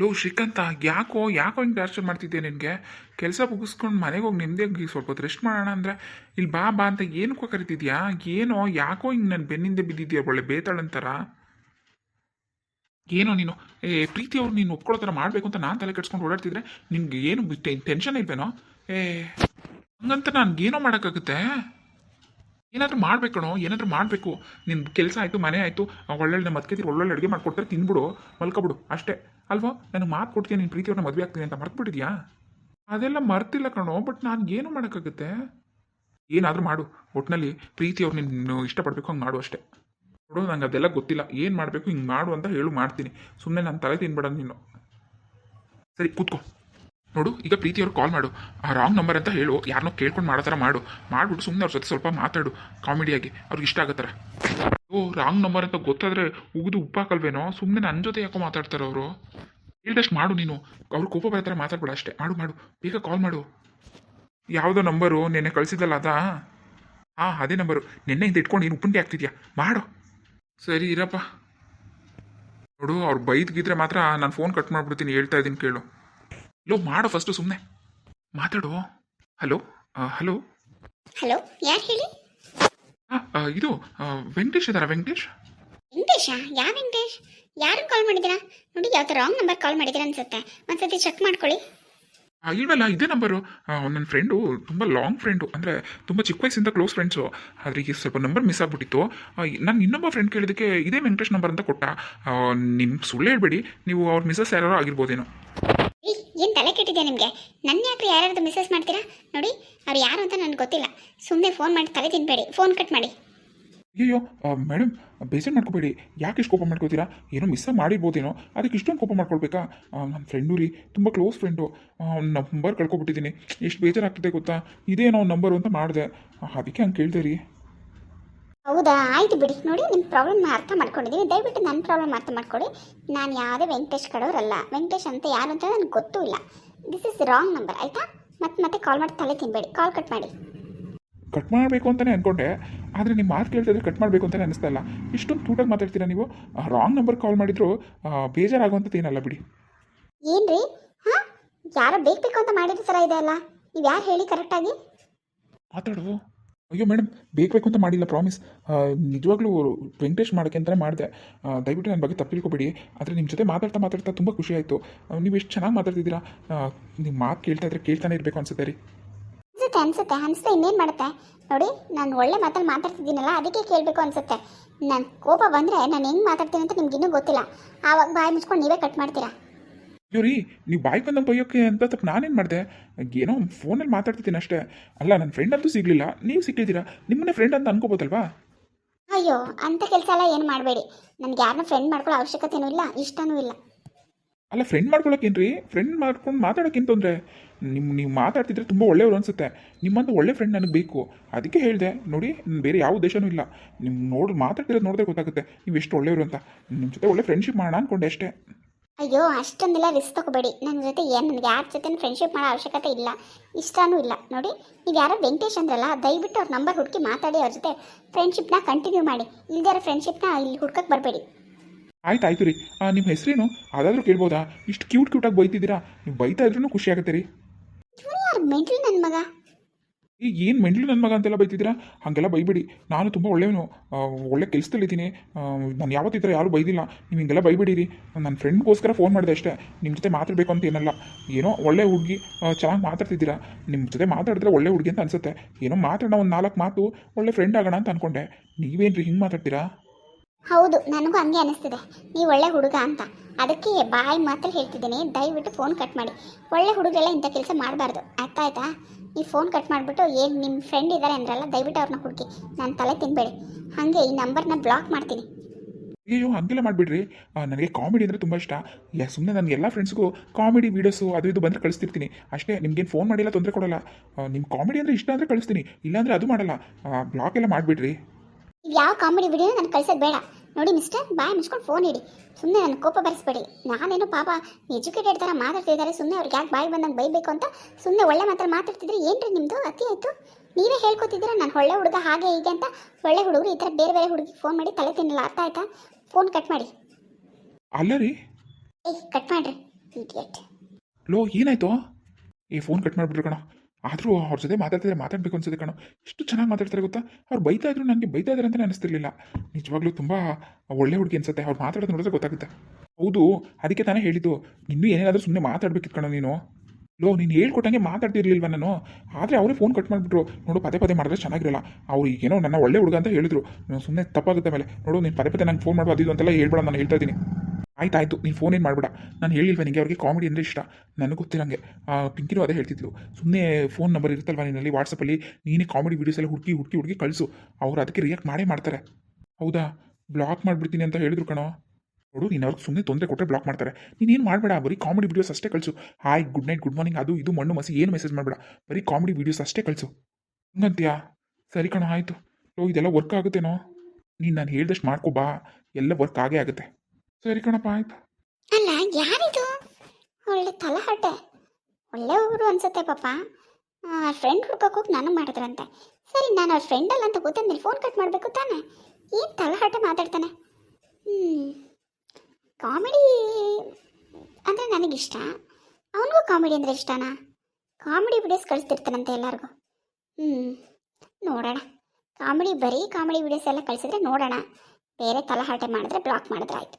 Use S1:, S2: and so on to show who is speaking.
S1: Low, Srikanth, ಯಾಕೋ ಯಾಕೋ ಹಿಂಗೆ ಟಾರ್ಚರ್ ಮಾಡ್ತಿದ್ದೆ ನಿನಗೆ? ಕೆಲಸ ಮುಗಿಸ್ಕೊಂಡು ಮನೆಗೆ ಹೋಗಿ ನೆಮ್ಮದಿಯಾಗಿ ಸ್ವಲ್ಪ ಹೊತ್ತು ರೆಸ್ಟ್ ಮಾಡೋಣ ಅಂದರೆ ಇಲ್ಲಿ ಬಾ ಬಾ ಅಂತ ಏನಕ್ಕೋ ಕರಿತಿದ್ಯಾ? ಏನೋ, ಯಾಕೋ ಹಿಂಗೆ ನನ್ನ ಬೆನ್ನಿಂದ ಬಿದ್ದಿದ್ಯಾ ಒಳ್ಳೆ ಬೇತಾಳಂತಾರ ಏನೋ ನೀನು, ಏ, ಪ್ರೀತಿ ಅವ್ರು ನೀನು ಒಪ್ಕೊಳ್ಳೋ ಥರ ಮಾಡಬೇಕು ಅಂತ ನಾನು ತಲೆ ಕೆಡ್ಸ್ಕೊಂಡು ಓಡಾಡ್ತಿದ್ರೆ ನಿನಗೆ ಏನು ಟೆನ್ಷನ್ ಇಲ್ವೇನೋ? ಏ, ಹಂಗಂತ ನಾನು ಏನೋ ಮಾಡೋಕ್ಕಾಗುತ್ತೆ? ಏನಾದರೂ ಮಾಡಬೇಕಣೋ ಏನಾದರೂ ಮಾಡಬೇಕು. ನಿನ್ನ ಕೆಲಸ ಆಯಿತು, ಮನೆ ಆಯಿತು, ಒಳ್ಳೊಳ್ಳೆ ನಮ್ಮ ಅದಕ್ಕೆ ಒಳ್ಳೊಳ್ಳೆ ಅಡುಗೆ ಮಾಡ್ಕೊಡ್ತಾರೆ, ತಿನ್ಬಿಡು, ಮಲ್ಕೊಬಿಡು, ಅಷ್ಟೇ. ಅಲ್ವಾ? ನನಗೆ ಮಾತು ಕೊಡ್ತೀನಿ ನಿನ್ನ ಪ್ರೀತಿಯವ್ರನ್ನ ಮದುವೆ ಆಗ್ತೀನಿ ಅಂತ ಮರ್ತ್ಬಿಟ್ಟಿದ್ಯಾ? ಅದೆಲ್ಲ ಮರ್ತಿಲ್ಲ ಕಣೋ ಬಟ್ ನಾನು ಏನು ಮಾಡೋಕ್ಕಾಗುತ್ತೆ? ಏನಾದರೂ ಮಾಡು ಒಟ್ಟಿನಲ್ಲಿ ಪ್ರೀತಿಯವ್ರು ನಿನ್ನ ಇಷ್ಟಪಡಬೇಕು, ಹಂಗೆ ಮಾಡು ಅಷ್ಟೇ. ನೋಡು, ನಂಗೆ ಅದೆಲ್ಲ ಗೊತ್ತಿಲ್ಲ, ಏನು ಮಾಡಬೇಕು, ಹಿಂಗೆ ಮಾಡು ಅಂತ ಹೇಳು, ಮಾಡ್ತೀನಿ. ಸುಮ್ಮನೆ ನಾನು ತಲೆ ತಿನ್ಬೇಡ ನೀನು. ಸರಿ, ಕೂತ್ಕೋ. ನೋಡು, ಈಗ ಪ್ರೀತಿಯವ್ರು ಕಾಲ್ ಮಾಡು. ಆ ರಾಂಗ್ ನಂಬರ್ ಅಂತ ಹೇಳು ಯಾರನ್ನೋ ಕೇಳ್ಕೊಂಡು ಮಾಡೋ ಥರ ಮಾಡು. ಮಾಡಿಬಿಟ್ಟು ಸುಮ್ಮನೆ ಅವ್ರ ಜೊತೆ ಸ್ವಲ್ಪ ಮಾತಾಡು ಕಾಮಿಡಿಯಾಗಿ ಅವ್ರಿಗೆ ಇಷ್ಟ ಆಗತ್ತಾರ ಓ ರಾಂಗ್ ನಂಬರ್ ಅಂತ ಗೊತ್ತಾದರೆ ಉಗಿದು ಉಪ್ಪಾಕಲ್ವೇನೋ? ಸುಮ್ಮನೆ ನನ್ನ ಜೊತೆ ಯಾಕೋ ಮಾತಾಡ್ತಾರೆ ಅವರು? ಹೇಳ್ದಷ್ಟು ಮಾಡು ನೀನು. ಅವ್ರು ಕೋಪ ಬರೋ ಥರ ಮಾತಾಡ್ಬೇಡ ಅಷ್ಟೇ. ಮಾಡು ಮಾಡು. ಬೇಗ ಕಾಲ್ ಮಾಡು. ಯಾವುದೋ ನಂಬರು ನೆನ್ನೆ ಕಳಿಸಿದ್ದಲ್ಲ ಅದಾ? ಹಾಂ, ಅದೇ ನಂಬರು ನಿನ್ನೆಯಿಂದ ಇಟ್ಕೊಂಡು ನೀನು ಉಪ್ಪುಂಡಿ ಆಗ್ತಿದ್ಯಾ ಮಾಡು. ಸರಿ, ಇರಪ್ಪ. ನೋಡು, ಅವ್ರು ಬೈದ್ಗಿದ್ರೆ ಮಾತ್ರ ನಾನು ಫೋನ್ ಕಟ್ ಮಾಡ್ಬಿಡ್ತೀನಿ, ಹೇಳ್ತಾ ಇದ್ದೀನಿ ಕೇಳು. ಲೋ ಮಾಡು ಫಸ್ಟು ಸುಮ್ಮನೆ ಮಾತಾಡು. ಹಲೋ ಹಲೋ
S2: ಹಲೋ ಯಾರು ಹೇಳಿ?
S1: ಇದು ವೆಂಕಟೇಶ್ ಇದಾರ ವೆಂಕಟೇಶ್?
S2: ವೆಂಕಟೇಶ? ಯಾರು ವೆಂಕಟೇಶ್? ಯಾರನ್ನ ಕಾಲ್ ಮಾಡಿದ್ದೀರಾ? ನೋಡಿ ಯಾವ್ದು ರಾಂಗ್ ನಂಬರ್ ಕಾಲ್ ಮಾಡಿದ್ದೀರಾ ಅನ್ಸುತ್ತೆ. ಒಂದ್ಸತಿ ಚೆಕ್ ಮಾಡ್ಕೊಳ್ಳಿ.
S1: ಇಲ್ವಲ್ಲ ಇದೇ ನಂಬರು ನನ್ನ ಫ್ರೆಂಡು ತುಂಬ ಲಾಂಗ್ ಫ್ರೆಂಡು ಅಂದರೆ ತುಂಬ ಚಿಕ್ಕ ವಯಸ್ಸಿಂದ ಕ್ಲೋಸ್ ಫ್ರೆಂಡ್ಸು ಅದರಿಗೆ ಸ್ವಲ್ಪ ನಂಬರ್ ಮಿಸ್ ಆಗಿಬಿಟ್ಟಿತ್ತು. ನಾನು ಇನ್ನೊಬ್ಬ ಫ್ರೆಂಡ್ ಕೇಳಿದ್ದಕ್ಕೆ ಇದೇ ವೆಂಕಟೇಶ್ ನಂಬರ್ ಅಂತ ಕೊಟ್ಟ. ನಿಮ್ಮ ಸುಳ್ಳು ಹೇಳ್ಬೇಡಿ. ನೀವು ಅವ್ರ ಮಿಸಸ್ ಯಾರೋ ಆಗಿರ್ಬೋದೇನೋ.
S2: ಏನು ತಲೆ ಕೆಟ್ಟಿದೆ ನಿಮಗೆ? ನನ್ನ ಯಾಕೆ ಯಾರ್ಯಾರ್ದು ಮೆಸೇಜ್ ಮಾಡ್ತೀರಾ? ನೋಡಿ, ಅವ್ರು ಯಾರು ಅಂತ ನನಗೆ ಗೊತ್ತಿಲ್ಲ. ಸುಮ್ಮನೆ ಫೋನ್ ಮಾಡಿ ತಲೆ ತಿನ್ಬೇಡಿ. ಫೋನ್ ಕಟ್ ಮಾಡಿ.
S1: ಅಯ್ಯೋ ಮೇಡಮ್ ಬೇಜಾರು ಮಾಡ್ಕೋಬೇಡಿ. ಯಾಕೆ ಇಷ್ಟು ಕೋಪ ಮಾಡ್ಕೋತೀರಾ? ಏನೋ ಮಿಸ್ ಮಾಡಿರ್ಬೋದೇನೋ? ಅದಕ್ಕೆ ಇಷ್ಟೊಂದು ಕೋಪ ಮಾಡ್ಕೊಳ್ಬೇಕಾ? ನನ್ನ ಫ್ರೆಂಡು ರೀ ತುಂಬ ಕ್ಲೋಸ್ ಫ್ರೆಂಡು ನಂಬರ್ ಕಳ್ಕೊಬಿಟ್ಟಿದ್ದೀನಿ ಎಷ್ಟು ಬೇಜಾರಾಗ್ತಿದೆ ಗೊತ್ತಾ? ಇದೇನೋ ನಂಬರು ಅಂತ ಮಾಡಿದೆ. ಅದಕ್ಕೆ ಹಂಗೆ ಕೇಳಿದೆ ರೀ.
S2: ಹೌದಾ? ಆಯ್ತು ಬಿಡಿ. ನೋಡಿ ನಿಮ್ಮ ಪ್ರಾಬ್ಲಮ್ ಅರ್ಥ ಮಾಡ್ಕೊಂಡಿದ್ದೀನಿ ದಯವಿಟ್ಟು ನನ್ನ ಪ್ರಾಬ್ಲಮ್ ಅರ್ಥ ಮಾಡ್ಕೊಳ್ಳಿ ನಾನು ಯಾವುದೇ ವೆಂಕಟೇಶ್ ಕಡೋರಲ್ಲ. ವೆಂಕಟೇಶ್ ಅಂತ ಯಾರು ಅಂತ ನನಗೆ ಗೊತ್ತೂ ಇಲ್ಲ. ದಿಸ್ ಇಸ್ ರಾಂಗ್ ನಂಬರ್ ಆಯಿತಾ? ಮತ್ತೆ ಮತ್ತೆ ಕಾಲ್ ಮಾಡಿ ತಲೆ ತಿನ್ಬೇಡಿ. ಕಾಲ್ ಕಟ್ ಮಾಡಿ.
S1: ಕಟ್ ಮಾಡಬೇಕು ಅಂತಲೇ ಅಂದ್ಕೊಂಡೆ ಆದರೆ ನಿಮ್ಮ ಮಾತು ಕೇಳ್ತಿದ್ರೆ ಕಟ್ ಮಾಡಬೇಕು ಅಂತಲೇ ಅನಿಸ್ತಾ ಇಲ್ಲ. ಇಷ್ಟೊಂದು ತೂಟಾಗಿ ಮಾತಾಡ್ತೀರಾ ನೀವು? ರಾಂಗ್ ನಂಬರ್ ಕಾಲ್ ಮಾಡಿದ್ರು ಬೇಜಾರಾಗುವಂಥದ್ದು ಏನಲ್ಲ ಬಿಡಿ.
S2: ಏನ್ರಿ? ಹಾಂ? ಯಾರೋ ಬೇಕು ಬೇಕು ಅಂತ ಮಾಡಿದ್ರು ಸರ ಇದೆ ಅಲ್ಲ ನೀವು ಯಾರು ಹೇಳಿ ಕರೆಕ್ಟಾಗಿ
S1: ಮಾತಾಡು. ಅಯ್ಯೋ ಮೇಡಮ್ ಬೇಕು ಅಂತ ಮಾಡಿಲ್ಲ ಪ್ರಾಮಿಸ್ ನಿಜವಾಗ್ಲೂ ವೆಂಕಟೇಶ್ ಮಾಡೋಕ್ಕೆ ಅಂತಲೇ ಮಾಡಿದೆ. ದಯವಿಟ್ಟು ನನ್ನ ಬಗ್ಗೆ ತಪ್ಪು ತಿಳ್ಕೊಬೇಡಿ ಆದರೆ ನಿಮ್ಮ ಜೊತೆ ಮಾತಾಡ್ತಾ ಮಾತಾಡ್ತಾ ತುಂಬ ಖುಷಿ ಆಯಿತು. ನೀವು ಎಷ್ಟು ಚೆನ್ನಾಗಿ ಮಾತಾಡ್ತಿದ್ದೀರಾ? ನಿಮ್ಮ ಮಾತು ಕೇಳ್ತಾ ಇದ್ರೆ ಕೇಳ್ತಾನೆ ಇರಬೇಕು ಅನ್ಸುತ್ತೆ ರೀ.
S2: ಅನ್ಸುತ್ತೆ ಅನ್ಸುತ್ತೆ. ಅನ್ಸುತ್ತೆ, ಇನ್ನೇನು ಮಾಡುತ್ತೆ? ನೋಡಿ, ನಾನು ಒಳ್ಳೆ ಮಾತಲ್ಲಿ ಮಾತಾಡ್ತಿದ್ದೀನಲ್ಲ, ಅದಕ್ಕೆ ಕೇಳಬೇಕು ಅನ್ಸುತ್ತೆ. ನನ್ನ ಕೋಪ ಬಂದರೆ ನಾನು ಹೆಂಗೆ ಮಾತಾಡ್ತೀನಿ ಅಂತ ನಿಮ್ಗೆ ಇನ್ನೂ ಗೊತ್ತಿಲ್ಲ. ಆವಾಗ ಬಾಯಿ ಮುಚ್ಕೊಂಡು ನೀವೇ ಕಟ್ ಮಾಡ್ತೀರಾ?
S1: ಅಯ್ಯೋ ರೀ ನೀವು ಬಾಯಿ ಬೈಯೋಕೆ ಬೈಯೋಕ್ಕೆ ಅಂತ ತಪ್ಪು ನಾನೇನು ಮಾಡಿದೆ? ಏನೋ ಫೋನಲ್ಲಿ ಮಾತಾಡ್ತಿದ್ದೀನಿ ಅಷ್ಟೇ. ಅಲ್ಲ ನನ್ನ ಫ್ರೆಂಡ್ ಅಂತೂ ಸಿಗಲಿಲ್ಲ. ನೀವು ಸಿಕ್ಕಿದ್ದೀರಾ? ನಿಮ್ಮನ್ನೇ ಫ್ರೆಂಡ್ ಅಂತ ಅನ್ಕೋಬೋದಲ್ವಾ?
S2: ಅಯ್ಯೋ ಅಂತ ಕೆಲಸ ಎಲ್ಲ ಏನು ಮಾಡಬೇಡಿ. ನನಗೆ ಯಾರನ್ನ ಫ್ರೆಂಡ್ ಮಾಡ್ಕೊಳ್ಳೋ ಅವಶ್ಯಕತೆನೂ ಇಲ್ಲ ಇಷ್ಟನೂ ಇಲ್ಲ.
S1: ಅಲ್ಲ ಫ್ರೆಂಡ್ ಮಾಡ್ಕೊಳಕ್ಕೇನು ರೀ ಫ್ರೆಂಡ್ ಮಾಡ್ಕೊಂಡು ಮಾತಾಡೋಕ್ಕೇನು ತೊಂದರೆ? ನಿಮ್ಮ ನೀವು ಮಾತಾಡ್ತಿದ್ರೆ ತುಂಬ ಒಳ್ಳೆಯವರು ಅನಿಸುತ್ತೆ. ನಿಮ್ಮಂತ ಒಳ್ಳೆ ಫ್ರೆಂಡ್ ನನಗೆ ಬೇಕು. ಅದಕ್ಕೆ ಹೇಳಿದೆ ನೋಡಿ ನಾನ್ ಬೇರೆ ಯಾವ ಉದ್ದೇಶನೂ ಇಲ್ಲ. ನಿಮ್ಮ ನೋಡಿ ಮಾತಾಡ್ತಿರೋದು ನೋಡಿದ್ರೆ ಗೊತ್ತಾಗುತ್ತೆ. ನೀವು ಎಷ್ಟು ಒಳ್ಳೆಯವರು ಅಂತ. ನಿಮ್ಮ ಜೊತೆ ಒಳ್ಳೆ ಫ್ರೆಂಡ್ಶಿಪ್ ಮಾಡೋಣ ಅಂದ್ಕೊಂಡೆ ಅಷ್ಟೇ.
S2: ಅಯ್ಯೋ ಅಷ್ಟೊಂದೆಲ್ಲ ರಿಸ್ಕ್ ತಗೋಬೇಡಿ. ನನ್ನ ಜೊತೆ ಏನು ನನಗೆ ಯಾರ ಜೊತೆ ಫ್ರೆಂಡ್ಶಿಪ್ ಮಾಡೋ ಅವಶ್ಯಕತೆ ಇಲ್ಲ. ಇಷ್ಟನೂ ಇಲ್ಲ. ನೋಡಿ ನೀವು ಯಾರೋ ವೆಂಕಟೇಶ್ ಅಂದ್ರಲ್ಲ ದಯವಿಟ್ಟು ಅವ್ರ ನಂಬರ್ ಹುಡುಕಿ ಮಾತಾಡಿ ಅವ್ರ ಜೊತೆ ಫ್ರೆಂಡ್ಶಿಪ್ನ ಕಂಟಿನ್ಯೂ ಮಾಡಿ. ಇಲ್ದಾರ ಫ್ರೆಂಡ್ಶಿಪ್ನ ಇಲ್ಲಿ ಹುಡ್ಕಕ್ಕೆ ಬರಬೇಡಿ.
S1: ಆಯ್ತು ಆಯ್ತು ರೀ. ನಿಮ್ಮ ಹೆಸರೇನು? ಅದಾದರೂ ಕೇಳ್ಬೋದಾ? ಇಷ್ಟು ಕ್ಯೂಟ್ ಕ್ಯೂಟಾಗಿ ಬೈತಿದ್ದೀರಾ? ನೀವು ಬೈತಾ ಇದ್ರೂ ಖುಷಿ ಆಗುತ್ತೆ ರೀ.
S2: ಯಾರು ಮೆಂಟ್ಲಿ ನನ್ನ ಮಗ?
S1: ಈಗ ಏನು ಮೆಂಡ್ಲು ನನ್ನ ಮಗ ಅಂತೆಲ್ಲ ಬೈತಿದ್ದೀರಾ? ಹಾಗೆಲ್ಲ ಬೈಬೇಡಿ. ನಾನು ತುಂಬ ಒಳ್ಳೆಯವನು. ಒಳ್ಳೆ ಕೆಲಸದಲ್ಲಿದ್ದೀನಿ ನಾನು ಯಾವತ್ತಿದ್ರೆ ಯಾರು ಬೈದಿಲ್ಲ. ನೀವು ಹಿಂಗೆಲ್ಲ ಬೈಬೇಡಿರಿ. ನನ್ನ ಫ್ರೆಂಡ್ಗೋಸ್ಕರ ಫೋನ್ ಮಾಡಿದೆ ಅಷ್ಟೇ. ನಿಮ್ಮ ಜೊತೆ ಮಾತಾಡಬೇಕು ಅಂತ ಏನಲ್ಲ. ಏನೋ ಒಳ್ಳೆ ಹುಡುಗಿ ಚೆನ್ನಾಗಿ ಮಾತಾಡ್ತಿದ್ದೀರಾ. ನಿಮ್ಮ ಜೊತೆ ಮಾತಾಡಿದ್ರೆ ಒಳ್ಳೆ ಹುಡುಗಿ ಅಂತ ಅನಿಸುತ್ತೆ. ಏನೋ ಮಾತಾಡೋಣ ಒಂದು ನಾಲ್ಕು ಮಾತು, ಒಳ್ಳೆ ಫ್ರೆಂಡ್ ಆಗೋಣ ಅಂತ ಅಂದ್ಕೊಂಡೆ ನೀವೇನು ರೀ ಹಿಂಗೆ ಮಾತಾಡ್ತೀರಾ?
S2: ಹೌದು, ನನಗೂ ಹಂಗೆ ಅನಿಸ್ತಿದೆ. ನೀವು ಒಳ್ಳೆ ಹುಡುಗ ಅಂತ. ಅದಕ್ಕೆ ಬಾಯಿ ಮಾತ್ರ ಹೇಳ್ತಿದ್ದೀನಿ. ದಯವಿಟ್ಟು ಫೋನ್ ಕಟ್ ಮಾಡಿ. ಒಳ್ಳೆ ಹುಡುಗರೆಲ್ಲ ಇಂಥ ಕೆಲಸ ಮಾಡಬಾರ್ದು. ಅರ್ಥ ಆಯ್ತಾ? ನೀವು ಫೋನ್ ಕಟ್ ಮಾಡಿಬಿಟ್ಟು ಏನು ನಿಮ್ಮ ಫ್ರೆಂಡ್ ಇದ್ದಾರೆ ಅಂದ್ರಲ್ಲ ದಯವಿಟ್ಟು ಅವ್ರನ್ನ ಹುಡುಕಿ. ನಾನು ತಲೆ ತಿನ್ಬೇಡಿ. ಹಾಗೆ ಈ ನಂಬರ್ನ ಬ್ಲಾಕ್ ಮಾಡ್ತೀನಿ.
S1: ಅಯ್ಯೋ ಹಂಗೆಲ್ಲ ಮಾಡಿಬಿಡ್ರಿ. ನನಗೆ ಕಾಮಿಡಿ ಅಂದರೆ ತುಂಬ ಇಷ್ಟ. ಯಾ ಸುಮ್ಮನೆ ನನ್ನ ಎಲ್ಲ ಫ್ರೆಂಡ್ಸ್ಗೂ ಕಾಮಿಡಿ ವೀಡಿಯೋಸು ಅದು ಇದು ಬಂದರೆ ಕಳಿಸ್ತಿರ್ತೀನಿ. ಅಷ್ಟೇ ನಿಮ್ಗೇನು ಫೋನ್ ಮಾಡಿಲ್ಲ ತೊಂದರೆ ಕೊಡಲ್ಲ. ನಿಮ್ಮ ಕಾಮಿಡಿ ಅಂದರೆ ಇಷ್ಟ ಅಂದರೆ ಕಳಿಸ್ತೀನಿ. ಇಲ್ಲಾಂದರೆ ಅದು ಮಾಡಲ್ಲ. ಬ್ಲಾಕ್ ಎಲ್ಲ ಮಾಡಿಬಿಡ್ರಿ.
S2: ಯಾವ ಕಾಮಿಡಿ ವಿಡಿಯೋ ನನಗೆ ಕಳ್ಸೋದು ಬೇಡ. ನೋಡಿ ಮಿಸ್ಟರ್ ಬಾಯ್ ಮುಚ್ಕೊಂಡು ಫೋನ್ ಇಡಿ. ಸುಮ್ಮನೆ ನನ್ನ ಕೋಪ ಬರೆಸ್ಬೇಡಿ. ನಾನೇನು ಪಾಪ ಎಜುಕೇಟೆಡ್ ಥರ ಮಾತಾಡ್ತಿದ್ದಾರೆ ಸುಮ್ಮನೆ ಅವ್ರಿಗೆ ಯಾಕೆ ಬಾಯಿ ಬಂದಂಗೆ ಬೈಬೇಕು ಅಂತ ಸುಮ್ಮನೆ ಒಳ್ಳೆ ಮಾತ್ರ ಮಾತಾಡ್ತಿದ್ರೆ? ಏನ್ರಿ ನಿಮ್ಮದು ಅತಿ ಆಯಿತು? ನೀವೇ ಹೇಳ್ಕೊತಿದ್ದೀರಾ? ನಾನು ಒಳ್ಳೆ ಹುಡುಗ ಹಾಗೆ ಹೀಗೆ ಅಂತ ಒಳ್ಳೆ ಹುಡುಗರು ಈ ಥರ ಬೇರೆ ಬೇರೆ ಹುಡುಗಿ ಫೋನ್ ಮಾಡಿ ತಲೆ ತಿನ್ನಲ್ಲ ಅರ್ಥ ಆಯ್ತಾ? ಫೋನ್ ಕಟ್ ಮಾಡಿ.
S1: ಅಲ್ಲ ರೀ.
S2: ಏಯ್ ಕಟ್ ಮಾಡ್ರಿ ಇಡಿಯಟ್
S1: ಲೋ ಏನಾಯ್ತು? ಈ ಫೋನ್ ಕಟ್ ಮಾಡಿಬಿಟ್ರು ಕಣ. ಆದರೂ ಅವ್ರ ಜೊತೆ ಮಾತಾಡ್ತಿದ್ರೆ ಮಾತಾಡಬೇಕು ಅನ್ಸುತ್ತೆ ಕಣೋ. ಎಷ್ಟು ಚೆನ್ನಾಗಿ ಮಾತಾಡ್ತಾರೆ ಗೊತ್ತಾ? ಅವ್ರು ಬೈತಾ ಇದ್ರು ನನಗೆ ಬೈತಾ ಇದ್ದಾರೆ ಅಂತ ಅನಿಸ್ತಿರ್ಲಿಲ್ಲ. ನಿಜವಾಗ್ಲೂ ತುಂಬ ಒಳ್ಳೆ ಹುಡುಗಿ ಅನ್ಸುತ್ತೆ. ಅವ್ರು ಮಾತಾಡೋದು ನೋಡಿದ್ರೆ ಗೊತ್ತಾಗುತ್ತೆ. ಹೌದು, ಅದಕ್ಕೆ ತಾನೇ ಹೇಳಿದ್ದು. ಇನ್ನೂ ಏನೇನಾದರೂ ಸುಮ್ಮನೆ ಮಾತಾಡ್ಬೇಕಿತ್ತು ಕಣೋ ನೀನು. ಲೋ, ನೀನು ಹೇಳ್ಕೊಟ್ಟಂಗೆ ಮಾತಾಡ್ತಿರ್ಲಿಲ್ವ ನಾನು? ಆದರೆ ಅವರೇ ಫೋನ್ ಕಟ್ ಮಾಡಿಬಿಟ್ರು. ನೋಡು, ಪದೇ ಪದೇ ಮಾಡಿದ್ರೆ ಚೆನ್ನಾಗಿರಲ್ಲ. ಅವ್ರು ಈಗೇನೋ ನನ್ನ ಒಳ್ಳೆ ಹುಡುಗ ಅಂತ ಹೇಳಿದ್ರು. ಸುಮ್ಮನೆ ತಪ್ಪಾಗುತ್ತೆ ಮೇಲೆ ನೋಡು, ನೀನು ಪದೇ ಪದೇ ನಂಗೆ ಫೋನ್ ಮಾಡೋದು ಅದು ಅಂತೆಲ್ಲ ಹೇಳ್ಬೇಡ, ನಾನು ಹೇಳ್ತಾ ಇದ್ದೀನಿ. ಆಯ್ತು ಆಯಿತು ನೀನು ಫೋನ್ ಏನು ಮಾಡ್ಬೇಡ. ನಾನು ಹೇಳಿಲ್ವ ನಿಮಗೆ ಅವ್ರಿಗೆ ಕಾಮಿಡಿ ಅಂದರೆ ಇಷ್ಟ. ನನಗೆ ಗೊತ್ತಿರಂಗೆ ಪಿಂಕಿರು ಅದೇ ಹೇಳ್ತಿದ್ಲು. ಸುಮ್ಮನೆ ಫೋನ್ ನಂಬರ್ ಇರುತ್ತಲ್ವ ನಿನ್ನಲ್ಲಿ ವಾಟ್ಸಪ್ಪಲ್ಲಿ ನೀನೇ ಕಾಮಿಡಿ ವೀಡಿಯೋಸ್ ಎಲ್ಲ ಹುಡುಕಿ ಹುಡುಕಿ ಹುಡುಕಿ ಕಳಿಸು. ಅವ್ರು ಅದಕ್ಕೆ ರಿಯಾಕ್ಟ್ ಮಾಡೇ ಮಾಡ್ತಾರೆ. ಹೌದಾ? ಬ್ಲಾಕ್ ಮಾಡಿಬಿಡ್ತೀನಿ ಅಂತ ಹೇಳಿದ್ರು ಕಣೋ. ನೋಡು, ನೀನು ಅವ್ರಿಗೆ ಸುಮ್ಮನೆ ತೊಂದರೆ ಕೊಟ್ಟರೆ ಬ್ಲಾಕ್ ಮಾಡ್ತಾರೆ. ನೀನೇನು ಮಾಡಬೇಡ, ಬರೀ ಕಾಮಿಡಿ ವೀಡಿಯೋಸ್ ಅಷ್ಟೇ ಕಳಿಸು. Hi good night good morning ಅದು ಇದು, ಮಣ್ಣು, ಮಸಿ, ಏನು ಮೆಸೇಜ್ ಮಾಡಬೇಡ. ಬರೀ ಕಾಮಿಡಿ ವೀಡಿಯೋಸ್ ಅಷ್ಟೇ ಕಳಿಸು. ಹಂಗಂತೀಯಾ? ಸರಿ ಕಣೋ, ಆಯಿತು. ಓ, ಇದೆಲ್ಲ ವರ್ಕ್ ಆಗುತ್ತೇನೋ ನೀನು ನಾನು ಹೇಳಿದಷ್ಟು ಮಾಡ್ಕೋ ಬಾ. ಎಲ್ಲ ವರ್ಕ್ ಆಗೇ ಆಗುತ್ತೆ. ಸರಿ ಕಣಪ್ಪ, ಆಯ್ತು.
S2: ಅಲ್ಲ, ಯಾರಿದು? ಒಳ್ಳೆ ತಲಹಟೆ ಒಳ್ಳೆ ಊರು ಅನ್ಸುತ್ತೆ ಪಾಪ. ಫ್ರೆಂಡ್ ಹುಡ್ಕೋಕೋಗಿ ನನಗೆ ಮಾಡಿದ್ರಂತೆ. ಸರಿ, ನಾನು ಅವ್ರ ಫ್ರೆಂಡ್ ಅಲ್ಲ ಅಂತ ಗೊತ್ತಂದ್ರೆ ಫೋನ್ ಕಟ್ ಮಾಡಬೇಕು ತಾನೆ? ಏನು ತಲಹಟೆ ಮಾತಾಡ್ತಾನೆ? ಹ್ಞೂ ಕಾಮಿಡಿ ಅಂದರೆ ನನಗಿಷ್ಟ. ಅವನಿಗೂ ಕಾಮಿಡಿ ಅಂದರೆ ಇಷ್ಟನಾ? ಕಾಮಿಡಿ ವಿಡಿಯೋಸ್ ಕಳಿಸ್ತಿರ್ತಾನಂತೆ ಎಲ್ಲರಿಗೂ. ಹ್ಞೂ ನೋಡೋಣ. ಕಾಮಿಡಿ ಬರೀ ಕಾಮಿಡಿ ವಿಡಿಯೋಸ್ ಎಲ್ಲ ಕಳಿಸಿದ್ರೆ ನೋಡೋಣ. ಬೇರೆ ತಲಹಾಟೆ ಮಾಡಿದ್ರೆ ಬ್ಲಾಕ್ ಮಾಡಿದ್ರೆ ಆಯಿತು.